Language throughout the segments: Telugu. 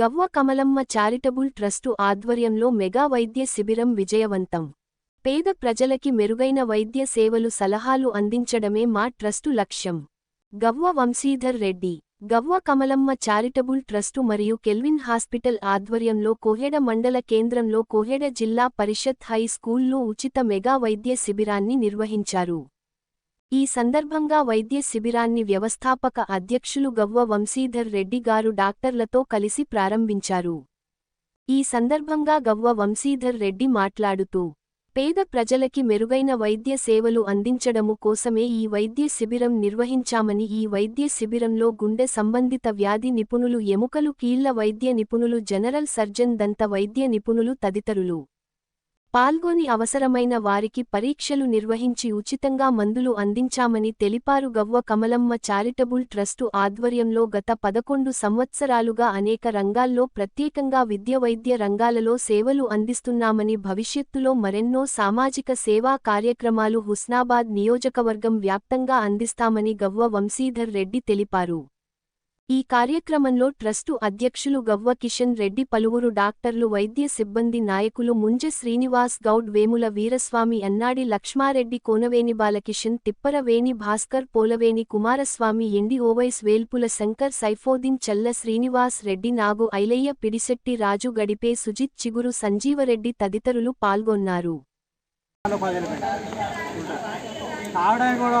గవ్వ కమలమ్మ చారిటబుల్ ట్రస్టు ఆధ్వర్యంలో మెగా వైద్య శిబిరం విజయవంతం. పేద ప్రజలకి మెరుగైన వైద్య సేవలు సలహాలు అందించడమే మా ట్రస్టు లక్ష్యం. గవ్వ వంశీధర్ రెడ్డి గవ్వ కమలమ్మ చారిటబుల్ ట్రస్టు మరియు కెల్విన్ హాస్పిటల్ ఆధ్వర్యంలో కోహెడ మండల కేంద్రంలో కోహెడ జిల్లా పరిషత్ హై స్కూల్లో ఉచిత మెగా వైద్య శిబిరాన్ని నిర్వహించారు. ఈ సందర్భంగా వైద్య శిబిరాన్ని వ్యవస్థాపక అధ్యక్షులు గవ్వ వంశీధర్ రెడ్డి గారు డాక్టర్లతో కలిసి ప్రారంభించారు. ఈ సందర్భంగా గవ్వ వంశీధర్ రెడ్డి మాట్లాడుతూ పేద ప్రజలకి మెరుగైన వైద్య సేవలు అందించడము కోసమే ఈ వైద్య శిబిరం నిర్వహించామని ఈ వైద్య శిబిరంలో గుండె సంబంధిత వ్యాధి నిపుణులు ఎముకలు కీళ్ళ వైద్య నిపుణులు జనరల్ సర్జన్ దంత వైద్య నిపుణులు తదితరులు పాల్గొని అవసరమైన వారికి పరీక్షలు నిర్వహించి ఉచితంగా మందులు అందించామని తెలిపారు గవ్వ కమలమ్మ చారిటబుల్ ట్రస్టు ఆధ్వర్యంలో గత పదకొండు సంవత్సరాలుగా అనేక రంగాల్లో ప్రత్యేకంగా విద్య వైద్య రంగాలలో సేవలు అందిస్తున్నామని భవిష్యత్తులో మరెన్నో సామాజిక సేవా కార్యక్రమాలు హుస్నాబాద్ నియోజకవర్గం వ్యాప్తంగా అందిస్తామని గవ్వ వంశీధర్ రెడ్డి తెలిపారు. ఈ కార్యక్రమంలో ట్రస్టు అధ్యక్షులు గవ్వ కిషన్ రెడ్డి పలువురు డాక్టర్లు వైద్య సిబ్బంది నాయకులు ముంజె శ్రీనివాస్ గౌడ్ వేముల వీరస్వామి అన్నాడి లక్ష్మారెడ్డి కోనవేని బాలకిషన్ తిప్పరవేణి భాస్కర్ పోలవేణి కుమారస్వామి ఎండి ఓవైస్ వేల్పుల శంకర్ సైఫోదిన్ చల్ల శ్రీనివాస్ రెడ్డి నాగు ఐలయ్య పిడిశెట్టి రాజు గడిపే సుజిత్ చిగురు సంజీవరెడ్డి తదితరులు పాల్గొన్నారు. కూడా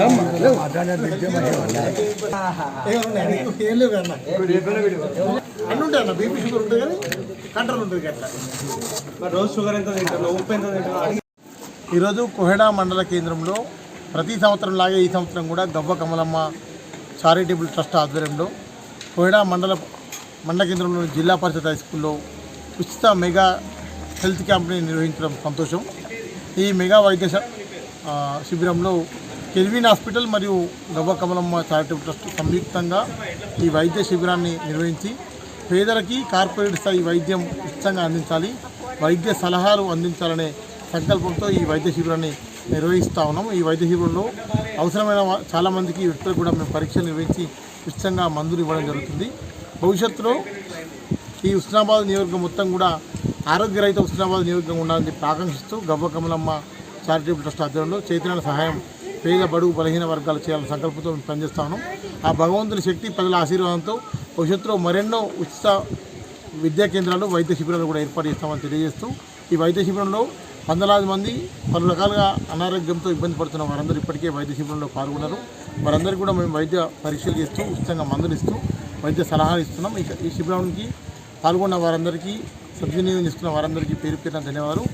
అన్నీ ఉంటాయి అన్న బీపీ షుగర్ ఉంటుంది కానీ కంట్రోల్ ఉంటుంది అట్లా రోజు షుగర్ ఎంత ఉప్పు ఎంత ఈరోజు కోహెడా మండల కేంద్రంలో ప్రతి సంవత్సరం లాగే ఈ సంవత్సరం కూడా గవ్వ కమలమ్మ చారిటబుల్ ట్రస్ట్ ఆధ్వర్యంలో కోహెడా మండల మండల కేంద్రంలోని జిల్లా పరిషత్ హై స్కూల్లో ఉచిత మెగా హెల్త్ క్యాంప్ని నిర్వహించడం సంతోషం. ఈ మెగా వైద్య శిబిరంలో కెల్విన్ హాస్పిటల్ మరియు గవ్వకమలమ్మ చారిటబుల్ ట్రస్ట్ సంయుక్తంగా ఈ వైద్య శిబిరాన్ని నిర్వహించి పేదలకి కార్పొరేట్ స్థాయి వైద్యం ఉచితంగా అందించాలి వైద్య సలహాలు అందించాలనే సంకల్పంతో ఈ వైద్య శిబిరాన్ని నిర్వహిస్తూ ఉన్నాం. ఈ వైద్య శిబిరంలో అవసరమైన చాలామందికి వ్యక్తులకు కూడా మేము పరీక్షలు నిర్వహించి ఉచితంగా మందులు ఇవ్వడం జరుగుతుంది. భవిష్యత్తులో ఈ ఉస్నాబాద్ నియోజకవర్గం మొత్తం కూడా ఆరోగ్యరహిత ఉస్నాబాద్ నియోజకవర్గం ఉండాలని చెప్పి ఆకాంక్షిస్తూ గవ్వ కమలమ్మ చారిటబుల్ ట్రస్ట్ ఆధ్వర్యంలో చైతన్య సహాయం పేద బడుగు బలహీన వర్గాలు చేయాలని సంకల్పంతో మేము ఆ భగవంతుని శక్తి ప్రజల ఆశీర్వాదంతో భవిష్యత్తులో మరెన్నో ఉచిత విద్యా కేంద్రాలు వైద్య శిబిరాలు కూడా ఏర్పాటు చేస్తామని తెలియజేస్తూ ఈ వైద్య శిబిరంలో వందలాది మంది పలు రకాలుగా అనారోగ్యంతో ఇబ్బంది పడుతున్న వారందరూ ఇప్పటికే వైద్య శిబిరంలో పాల్గొన్నారు. వారందరికీ కూడా మేము వైద్య పరీక్షలు చేస్తూ ఉచితంగా మందులు ఇస్తూ వైద్య సలహాలు ఇస్తున్నాం. ఇక ఈ శిబిరానికి పాల్గొన్న వారందరికీ సద్వినియోగం చేసుకున్న వారందరికీ పేరు పేరున ధన్యవాదాలు.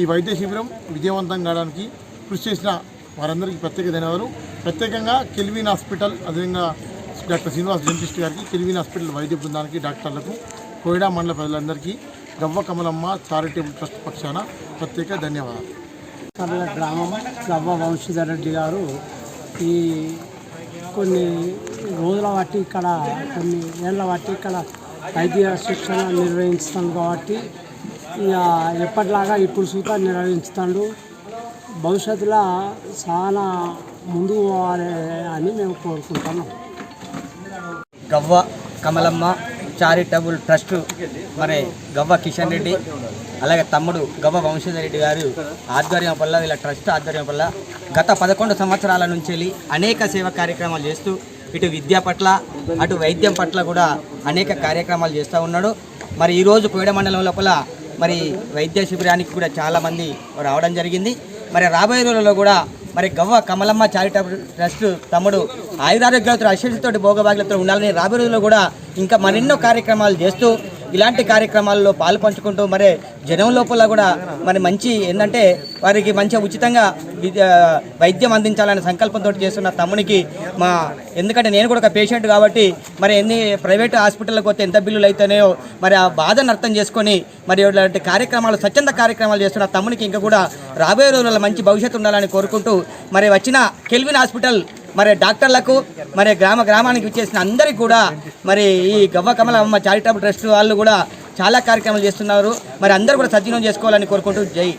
ఈ వైద్య శిబిరం విజయవంతం కావడానికి కృషి చేసిన వారందరికీ ప్రత్యేక ధన్యవాదాలు. ప్రత్యేకంగా కెల్విన్ హాస్పిటల్ అదేవిధంగా డాక్టర్ శ్రీనివాస్ డెంటిస్ట్ గారికి కెల్విన్ హాస్పిటల్ వైద్య బృందానికి డాక్టర్లకు కోయిడా మండల ప్రజలందరికీ గవ్వ కమలమ్మ చారిటబుల్ ట్రస్ట్ పక్షాన ప్రత్యేక ధన్యవాదాలు. గ్రామం గవ్వ వంశీధర్ రెడ్డి గారు ఈ కొన్ని రోజుల బట్టి ఇక్కడ కొన్ని ఏళ్ళ బట్టి ఇక్కడ వైద్య శిక్షణ నిర్వహిస్తాం కాబట్టి ఇక ఎప్పటిలాగా ఇప్పుడు సూత నిర్వహిస్తాడు భవిష్యత్తులో చాలా ముందుకు పోవాలి అని మేము కోరుకుంటున్నాం. గవ్వ కమలమ్మ చారిటబుల్ ట్రస్ట్ మరి గవ్వ కిషన్ రెడ్డి అలాగే తమ్ముడు గవ్వ వంశీధర్ రెడ్డి గారు ఆధ్వర్యం వల్ల వీళ్ళ ట్రస్ట్ ఆధ్వర్యం వల్ల గత పదకొండు సంవత్సరాల నుంచి వెళ్ళి అనేక సేవా కార్యక్రమాలు చేస్తూ ఇటు విద్య పట్ల అటు వైద్యం పట్ల కూడా అనేక కార్యక్రమాలు చేస్తూ ఉన్నాడు. మరి ఈరోజు కోయడ మండలం లోపల మరి వైద్య శిబిరానికి కూడా చాలామంది రావడం జరిగింది. మరి రాబోయే రోజుల్లో కూడా మరి గవ్వ కమలమ్మ చారిటబుల్ ట్రస్ట్ తమ్ముడు ఆయురారోగ్యాలతో అశేషతోటి భోగభాగ్యతతో ఉండాలని రాబోయే రోజుల్లో కూడా ఇంకా మరెన్నో కార్యక్రమాలు చేస్తూ ఇలాంటి కార్యక్రమాల్లో పాలు పంచుకుంటూ మరి జనం లోపల కూడా మరి మంచి ఏంటంటే వారికి మంచిగా ఉచితంగా విద్య వైద్యం అందించాలనే సంకల్పంతో చేస్తున్న తమ్మునికి మా ఎందుకంటే నేను కూడా ఒక పేషెంట్ కాబట్టి మరి ఎన్ని ప్రైవేట్ హాస్పిటల్కి పోతే ఎంత బిల్లులు అయితేనేయో మరి ఆ బాధను అర్థం చేసుకొని మరి ఇలాంటి కార్యక్రమాలు స్వచ్ఛంద కార్యక్రమాలు చేస్తున్న తమ్మునికి ఇంకా కూడా రాబోయే రోజుల్లో మంచి భవిష్యత్తు ఉండాలని కోరుకుంటూ మరి వచ్చిన కెల్విన్ హాస్పిటల్ మరి డాక్టర్లకు మరి గ్రామ గ్రామానికి వచ్చేసిన అందరికీ కూడా మరి ఈ గవ్వ కమలమ్మ చారిటబుల్ ట్రస్ట్ వాళ్ళు కూడా చాలా కార్యక్రమాలు చేస్తున్నారు. మరి అందరూ కూడా సద్వినియోగం చేసుకోవాలని కోరుకుంటూ జై.